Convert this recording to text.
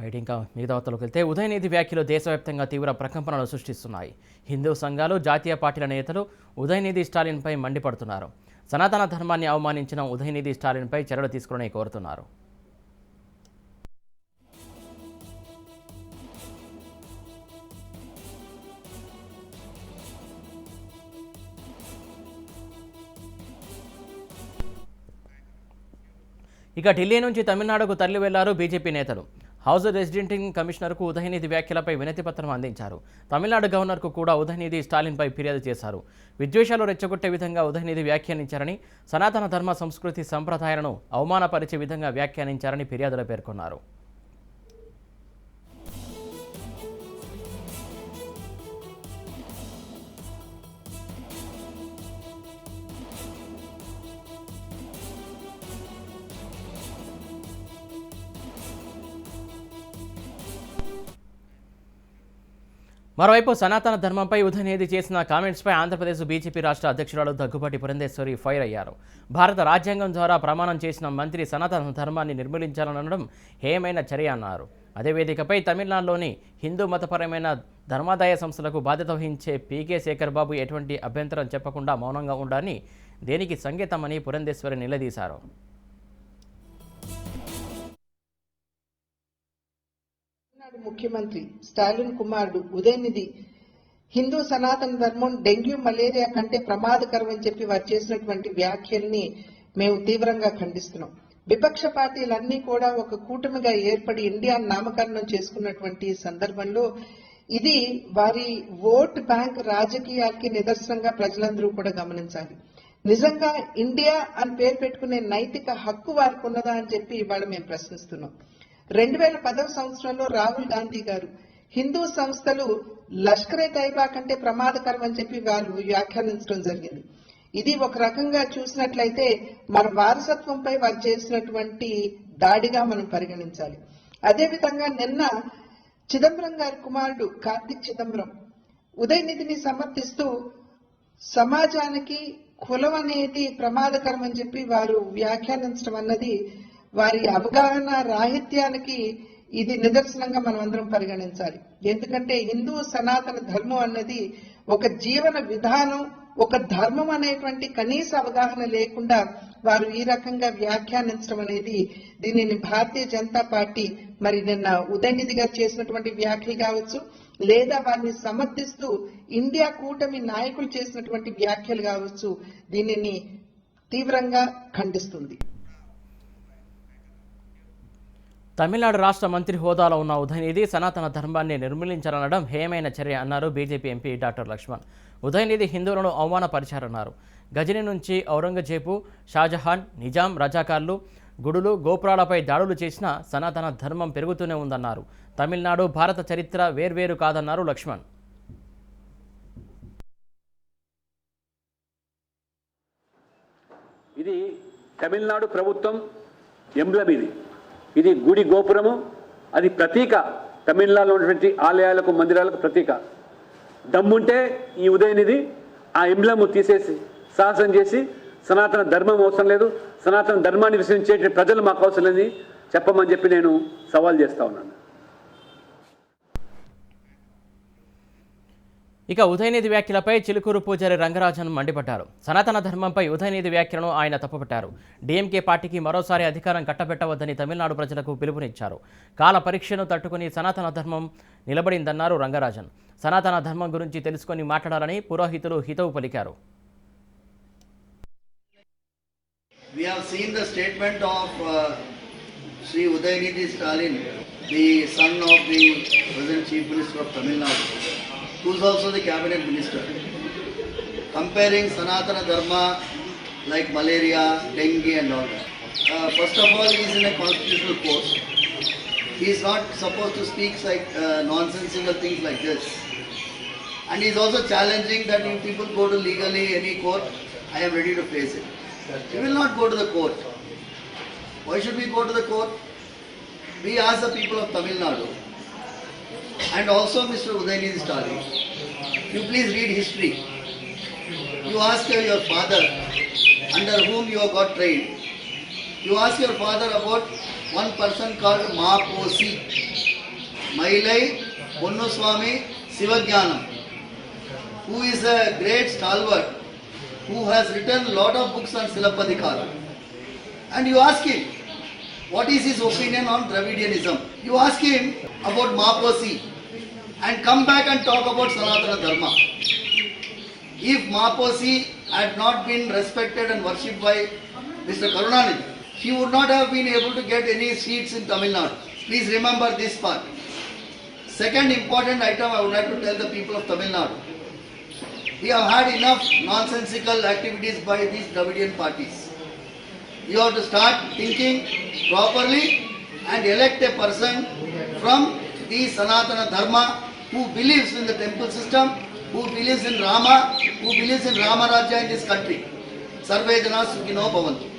Right ఇంకా మిగతా వార్తలకు వెళ్తే ఉదయనిధి వ్యాఖ్యలు దేశవ్యాప్తంగా తీవ్ర ప్రకంపనలు సృష్టిస్తున్నాయి. హిందూ సంఘాలు జాతీయ పార్టీల నేతలు ఉదయనిధి స్టాలిన్పై మండిపడుతున్నారు. సనాతన ధర్మాన్ని అవమానించిన ఉదయనిధి స్టాలిన్పై చర్యలు తీసుకోవాలని కోరుతున్నారు. ఇక ఢిల్లీ నుంచి తమిళనాడుకు తరలి వెళ్ళారు బీజేపీ నేతలు. హౌస్ రెసిడెంటింగ్ కమిషనర్కు ఉదయనిధి వ్యాఖ్యలపై వినతిపత్రం అందించారు. తమిళనాడు గవర్నర్కు కూడా ఉదయనిధి స్టాలిన్పై ఫిర్యాదు చేశారు. విద్వేషాలు రెచ్చగొట్టే విధంగా ఉదయనిధి వ్యాఖ్యానించారని సనాతన ధర్మ సంస్కృతి సంప్రదాయాలను అవమానపరిచే విధంగా వ్యాఖ్యానించారని ఫిర్యాదులో పేర్కొన్నారు. మరోవైపు సనాతన ధర్మంపై ఉదయనిధి చేసిన కామెంట్స్పై ఆంధ్రప్రదేశ్ బీజేపీ రాష్ట్ర అధ్యక్షురాలు దగ్గుబాటి పురంధేశ్వరి ఫైర్ అయ్యారు. భారత రాజ్యాంగం ద్వారా ప్రమాణం చేసిన మంత్రి సనాతన ధర్మాన్ని నిర్మూలించాలనడం హేయమైన చర్య అన్నారు. అదే వేదికపై తమిళనాడులోని హిందూ మతపరమైన ధర్మాదాయ సంస్థలకు బాధ్యత వహించే పీకే శేఖర్ బాబు ఎటువంటి అభ్యంతరం చెప్పకుండా మౌనంగా ఉండాలని దేనికి సంకేతమని పురంధేశ్వరి నిలదీశారు. తమిళనాడు ముఖ్యమంత్రి స్టాలిన్ కుమారుడు ఉదయనిధి. హిందూ సనాతన ధర్మం డెంగ్యూ మలేరియా కంటే ప్రమాదకరం అని చెప్పి వారు చేసినటువంటి వ్యాఖ్యల్ని మేము తీవ్రంగా ఖండిస్తున్నాం. విపక్ష పార్టీలన్నీ కూడా ఒక కూటమిగా ఏర్పడి ఇండియా నామకరణం చేసుకున్నటువంటి సందర్భంలో ఇది వారి ఓట్ బ్యాంక్ రాజకీయాలకి నిదర్శనంగా ప్రజలందరూ కూడా గమనించాలి. నిజంగా ఇండియా అని పేరు పెట్టుకునే నైతిక హక్కు వారికి ఉన్నదా అని చెప్పి ఇవాళ మేము ప్రశ్నిస్తున్నాం. రెండు వేల పదవ సంవత్సరంలో రాహుల్ గాంధీ గారు హిందూ సంస్థలు లష్కరే తైబా కంటే ప్రమాదకరం అని చెప్పి వారు వ్యాఖ్యానించడం జరిగింది. ఇది ఒక రకంగా చూసినట్లయితే మన వారసత్వంపై వారు చేసినటువంటి దాడిగా మనం పరిగణించాలి. అదేవిధంగా నిన్న చిదంబరం గారి కుమారుడు కార్తిక్ చిదంబరం ఉదయనిధిని సమర్థిస్తూ సమాజానికి కులం అనేది ప్రమాదకరం అని చెప్పి వారు వ్యాఖ్యానించడం అన్నది వారి అవగాహన రాహిత్యానికి ఇది నిదర్శనంగా మనం అందరం పరిగణించాలి. ఎందుకంటే హిందూ సనాతన ధర్మం అన్నది ఒక జీవన విధానం ఒక ధర్మం అనేటువంటి కనీస అవగాహన లేకుండా వారు ఈ రకంగా వ్యాఖ్యానించడం అనేది దీనిని భారతీయ జనతా పార్టీ మరి నిన్న ఉదయనిధి గారు చేసినటువంటి వ్యాఖ్యలు కావచ్చు లేదా వారిని సమర్థిస్తూ ఇండియా కూటమి నాయకులు చేసినటువంటి వ్యాఖ్యలు కావచ్చు దీనిని తీవ్రంగా ఖండిస్తుంది. తమిళనాడు రాష్ట్ర మంత్రి హోదాలో ఉన్న ఉదయనిధి సనాతన ధర్మాన్ని నిర్మూలించాలనడం హేయమైన చర్య అన్నారు BJP MP doctor Laxman. Udhayanidhi హిందువులను అవమానపరిచారన్నారు. గజని నుంచి ఔరంగజేబు షాజహాన్ నిజాం రజాకార్లు గుడులు గోపురాలపై దాడులు చేసిన సనాతన ధర్మం పెరుగుతూనే ఉందన్నారు. తమిళనాడు భారత చరిత్ర వేర్వేరు కాదన్నారు లక్ష్మణ్. ఇది తమిళనాడు ప్రభుత్వం ఎంబ్లం ఇది ఇది గుడి గోపురము. అది ప్రతీక. తమిళనాడులో ఉన్నటువంటి ఆలయాలకు మందిరాలకు ప్రతీక. దమ్ముంటే ఈ ఉదయనిధి ఆ ఎంబ్లము తీసేసి సాహసం చేసి సనాతన ధర్మం అవసరం లేదు. సనాతన ధర్మాన్ని విశ్వసించే ప్రజలు మాకు అవసరం లేదని చెప్పమని చెప్పి నేను సవాల్ చేస్తా ఉన్నాను. ఇక ఉదయనిధి వ్యాఖ్యలపై చిలుకూరు పూజారి రంగరాజన్ మండిపడ్డారు. సనాతన ధర్మంపై ఉదయనిధి వ్యాఖ్యలను ఆయన తప్పుపట్టారు. డీఎంకే పార్టీకి మరోసారి అధికారం కట్టబెట్టవద్దని తమిళనాడు ప్రజలకు పిలుపునిచ్చారు. కాల పరీక్షను తట్టుకుని సనాతన ధర్మం నిలబడిందన్నారు రంగరాజన్. సనాతన ధర్మం గురించి తెలుసుకొని మాట్లాడాలని పురోహితులు హితవు పలికారు. We have seen the statement of uh, Sri Udayanidhi Stalin, the son of the present Chief Minister of Tamil Nadu, who is also the cabinet minister, comparing Sanatana Dharma like malaria, dengue and all that. Uh, first of all, he is in a constitutional post. He is not supposed to speak like uh, nonsensical things like this. And he is also challenging that if people go to legally any court, I am ready to face it. We will not go to the court. Why should we go to the court? We ask the people of Tamil Nadu and also Mr. Udayanidhi Stalin, you please read history. You ask your father under whom you got trained. You ask your father about one person called Maposi. Mailai Ponnuswamy Sivajnanam, who is a great stalwart, who has written lot of books on Silapadikara. And you ask him, what is his opinion on Dravidianism? You ask him about Maposi and come back and talk about Sanatana Dharma. If Maposi had not been respected and worshipped by Mr. Karunanidhi, he would not have been able to get any seats in Tamil Nadu. Please remember this part. Second important item I would like to tell the people of Tamil Nadu. We have had enough nonsensical activities by these Dravidian parties. You have to start thinking properly and elect a person from the Sanatana Dharma who believes in the temple system, who believes in Rama, who believes in Rama Rajya in this country. Sarvejana Sukhino Bhavantu.